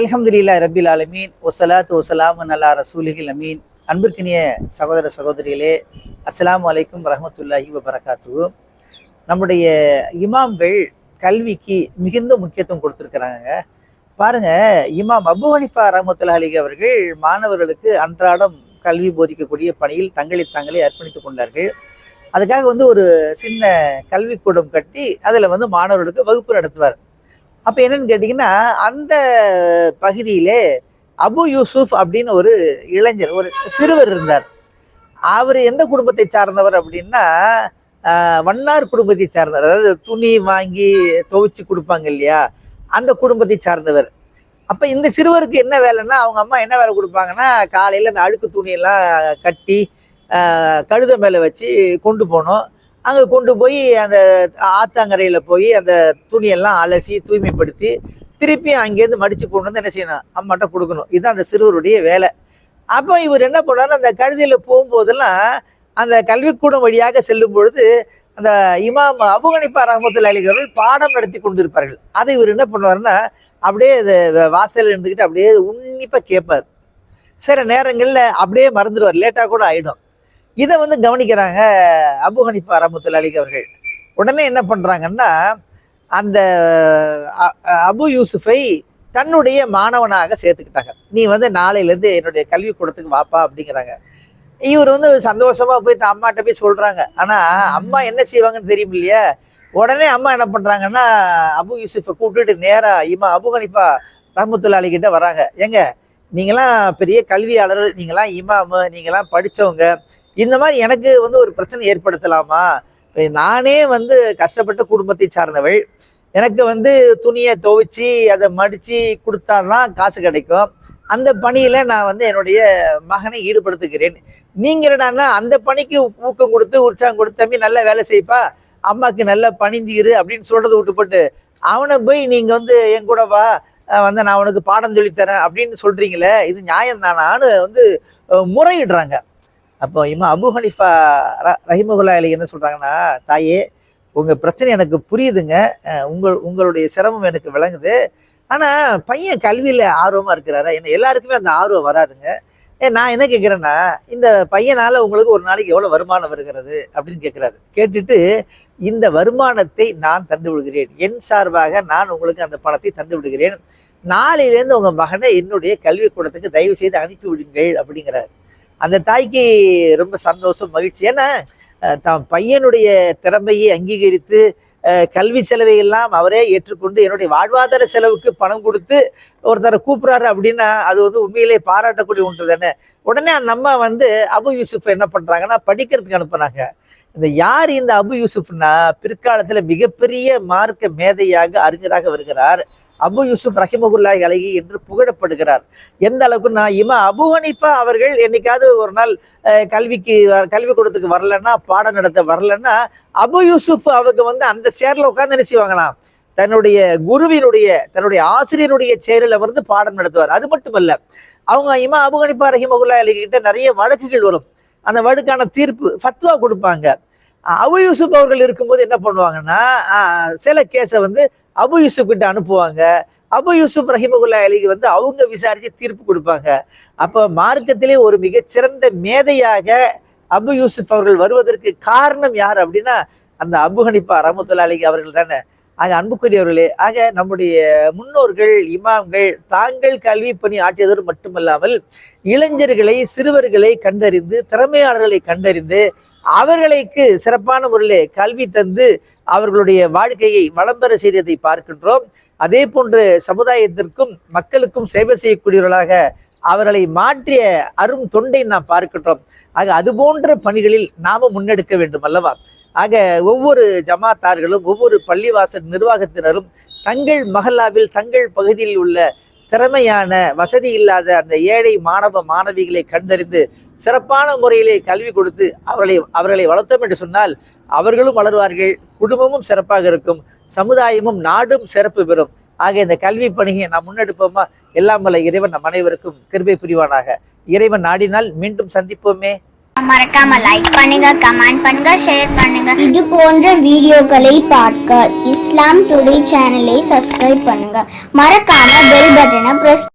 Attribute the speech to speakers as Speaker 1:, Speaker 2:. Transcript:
Speaker 1: அல்ஹம்துலில்லா ரபில் அலமீன் ஒசலாத்து ஒசலாம் அல்லா ரசூலிகில் அமீன். அன்பிற்கினிய சகோதர சகோதரிகளே அஸ்லாம் அலைக்கும் ரஹமத்துல்லாஹி வபரகாத்து நம்முடைய இமாம்கள் கல்விக்கு மிகுந்த முக்கியத்துவம் கொடுத்துருக்குறாங்க. பாருங்க இமாம் அபு ஹனிஃபா ரஹமத்துல்லா அலி அவர்கள் மாணவர்களுக்கு அன்றாடம் கல்வி போதிக்கக்கூடிய பணியில் தங்களை தாங்களே அர்ப்பணித்துக் கொண்டார்கள். அதுக்காக வந்து ஒரு சின்ன கல்விக்கூடம் கட்டி அதில் வந்து மாணவர்களுக்கு வகுப்பு நடத்துவார். அப்போ என்னன்னு கேட்டிங்கன்னா அந்த பகுதியிலே அபு யூசுப் அப்படின்னு ஒரு இளைஞர் ஒரு சிறுவர் இருந்தார். அவர் எந்த குடும்பத்தை சார்ந்தவர் அப்படின்னா வண்ணார் குடும்பத்தை சார்ந்தவர். அதாவது துணி வாங்கி துவைச்சு கொடுப்பாங்க இல்லையா? அந்த குடும்பத்தை சார்ந்தவர். அப்போ இந்த சிறுவருக்கு என்ன வேலைன்னா அவங்க அம்மா என்ன வேலை கொடுப்பாங்கன்னா காலையில் அந்த அழுக்கு துணியெல்லாம் கட்டி கழுத கழுதை மேலே வச்சு கொண்டு போகணும். அங்கே கொண்டு போய் அந்த ஆத்தாங்கரையில் போய் அந்த துணியெல்லாம் அலசி தூய்மைப்படுத்தி திருப்பி அங்கேருந்து மடித்து கொண்டு வந்து என்ன செய்யணும்? அம்மாட்ட கொடுக்கணும். இதுதான் அந்த சிறுவருடைய வேலை. அப்போ இவர் என்ன பண்ணார் அந்த கழுதியில் போகும்போதெல்லாம் அந்த கல்விக்கூடம் வழியாக செல்லும் பொழுது அந்த இமாம் அபுகணிப்பா ரஹமத்துல் அலிகர்கள் பாடம் நடத்தி கொண்டிருப்பார்கள். அதை இவர் என்ன பண்ணுவாருன்னா அப்படியே அதை வாசலில் இருந்துக்கிட்டு அப்படியே உன்னிப்பாக கேட்பார். சில நேரங்களில் அப்படியே மறந்துடுவார். லேட்டாக கூட ஆகிடும் இதை வந்து கவனிக்கிறாங்க அபு ஹனிஃபா ரஹமத்துல் அலிக் அவர்கள். உடனே என்ன பண்ணுறாங்கன்னா அந்த அ- அபு யூசுஃபை தன்னுடைய மாணவனாக சேர்த்துக்கிட்டாங்க. நீ வந்து நாளையிலேருந்து என்னுடைய கல்விக்கூடத்துக்கு வாப்பா அப்படிங்கிறாங்க. இவர் வந்து சந்தோஷமா போய் தான் அம்மாட்ட போய் சொல்றாங்க. ஆனா அம்மா என்ன செய்வாங்கன்னு தெரியும் இல்லையா? உடனே அம்மா என்ன பண்றாங்கன்னா அபு யூசுஃபை கூப்பிட்டுட்டு நேரா இம்மா அபு ஹனிஃபா ரஹமத்துல்லா அலிகிட்ட வராங்க. எங்க நீங்களாம் பெரிய கல்வியாளர் நீங்களாம் இமாமு நீங்களாம் படித்தவங்க இந்த மாதிரி எனக்கு வந்து ஒரு பிரச்சனை ஏற்படுத்தலாமா? நானே வந்து கஷ்டப்பட்ட குடும்பத்தை சார்ந்தவள். எனக்கு வந்து துணியை துவைச்சி அதை மடித்து கொடுத்தாதான் காசு கிடைக்கும். அந்த பணியில் நான் வந்து என்னுடைய மகனை ஈடுபடுத்துகிறேன். நீங்கள் என்னன்னா அந்த பணிக்கு ஊக்கம் கொடுத்து உற்சாகம் கொடுத்து தம்பி நல்ல வேலை செய்ப்பா. அம்மாவுக்கு நல்ல பணிந்தீரு அப்படின்னு சொல்கிறத விட்டுப்பட்டு அவனை போய் நீங்கள் வந்து என் கூட வா. வந்து நான் உனக்கு பாடம் சொல்லித்தரேன் அப்படின்னு சொல்கிறீங்களே இது நியாயம் தானான்னு வந்து முறையிடுறாங்க. அப்போ இம்மா அபு ஹனிஃபா ர ரஹிமகுல்லா அலி என்ன சொல்கிறாங்கன்னா தாயே உங்கள் பிரச்சனை எனக்கு புரியுதுங்க. உங்கள் உங்களுடைய சிரமம் எனக்கு விளங்குது. ஆனால் பையன் கல்வியில் ஆர்வமாக இருக்கிறாரா? என்ன எல்லாருக்குமே அந்த ஆர்வம் வராதுங்க. ஏ நான் என்ன கேட்குறேன்னா இந்த பையனால் உங்களுக்கு ஒரு நாளைக்கு எவ்வளோ வருமானம் வருகிறது? அப்படின்னு கேட்குறாரு கேட்டுட்டு இந்த வருமானத்தை நான் தந்து விடுகிறேன். என் சார்பாக நான் உங்களுக்கு அந்த பணத்தை தந்து விடுகிறேன். நாளையிலேருந்து உங்கள் மகனை என்னுடைய கல்விக்கூடத்துக்கு தயவு செய்து அனுப்பி விடுங்கள். அப்படிங்கிறாரு. அந்த தாய்க்கு ரொம்ப சந்தோஷம் மகிழ்ச்சி. ஏன்னா தான் பையனுடைய திறமையை அங்கீகரித்து கல்வி செலவை எல்லாம் அவரே ஏற்றுக்கொண்டு என்னுடைய வாழ்வாதார செலவுக்கு பணம் கொடுத்து ஒருத்தரை கூப்பிட்றாரு அப்படின்னா அது வந்து உண்மையிலே பாராட்டக்கூடிய ஒன்று தானே. உடனே அந்த அம்மா வந்து அபு யூசுஃப் என்ன பண்ணுறாங்கன்னா படிக்கிறதுக்கு அனுப்புனாங்க இந்த யார் இந்த அபு யூசுஃப்னா பிற்காலத்தில் மிகப்பெரிய மார்க்க மேதையாக அறிஞராக வருகிறார். அபு யூசுப் ரஹிமகுல்லாஹி அழகி என்று புகழப்படுகிறார். எந்த அளவுக்கு நான் இமா அபு ஹனிஃபா அவர்கள் என்னைக்காவது ஒரு நாள் கல்விக்கு கல்வி கூடத்துக்கு வரலன்னா பாடம் நடத்த வரலன்னா அபு யூசுப் அவங்க வந்து அந்த சேரில் உட்காந்து என்ன செய்வாங்களாம்? தன்னுடைய குருவினுடைய தன்னுடைய ஆசிரியருடைய சேரில் வந்து பாடம் நடத்துவார். அது மட்டுமல்ல அவங்க இமா அபு ஹனிஃபா ரஹிமகுல்லா அலிகிட்ட நிறைய வழக்குகள் வரும். அந்த வழக்கான தீர்ப்பு ஃபத்வா கொடுப்பாங்க. அபு யூசுப் அவர்கள் இருக்கும்போது என்ன பண்ணுவாங்கன்னா சில கேஸை வந்து அபு யூசுப் கிட்ட அனுப்புவாங்க. அபு யூசுப் ரஹிமகுல்லா அலிக்கு வந்து அவங்க விசாரித்து தீர்ப்பு கொடுப்பாங்க. அப்போ மார்க்கத்திலே ஒரு மிகச்சிறந்த மேதையாக அபு யூசுப் அவர்கள் வருவதற்கு காரணம் யார் அப்படின்னா அந்த அபு ஹனிஃபா ரஹமத்துல்லா அலிக் அவர்கள் தானே. ஆக அன்புக்குரியவர்களே ஆக நம்முடைய முன்னோர்கள் இமாம்கள் தாங்கள் கல்வி பணி ஆற்றியதோடு மட்டுமல்லாமல் இளைஞர்களை சிறுவர்களை கண்டறிந்து திறமையாளர்களை கண்டறிந்து அவர்களுக்கு சிறப்பான முறையிலே கல்வி தந்து அவர்களுடைய வாழ்க்கையை வளம் பெற செய்ததை பார்க்கின்றோம். அதே போன்று சமுதாயத்திற்கும் மக்களுக்கும் சேவை செய்யக்கூடியவர்களாக அவர்களை மாற்றிய அரும் தொண்டை நாம் பார்க்கின்றோம். ஆக அது போன்ற பணிகளில் நாம முன்னெடுக்க வேண்டும் அல்லவா? ஆக ஒவ்வொரு ஜமாத்தார்களும் ஒவ்வொரு பள்ளிவாசல் நிர்வாகத்தினரும் தங்கள் மஹல்லாவில் தங்கள் பகுதியில் உள்ள திறமையான வசதி இல்லாத அந்த ஏழை மாணவ மாணவிகளை கண்டறிந்து சிறப்பான முறையிலே கல்வி கொடுத்து அவர்களை அவர்களை வளர்த்தோம் என்று சொன்னால் அவர்களும் வளருவார்கள். குடும்பமும் சிறப்பாக இருக்கும். சமுதாயமும் நாடும் சிறப்பு பெறும். ஆக இந்த கல்வி பணியை நாம் முன்னெடுப்போமா? எல்லாம் வல்ல இறைவன் நம் அனைவருக்கும் கிருபை புரிவானாக. இறைவன் நாடினால் மீண்டும் சந்திப்போமே.
Speaker 2: மறக்காம லைக் பண்ணுங்க கமெண்ட் பண்ணுங்க ஷேர் பண்ணுங்க.
Speaker 3: இது போன்ற வீடியோக்களை பார்க்க இஸ்லாம் டுடே சேனலை சப்ஸ்கிரைப் பண்ணுங்க. மறக்காம பெல் பட்டனை பிரஸ்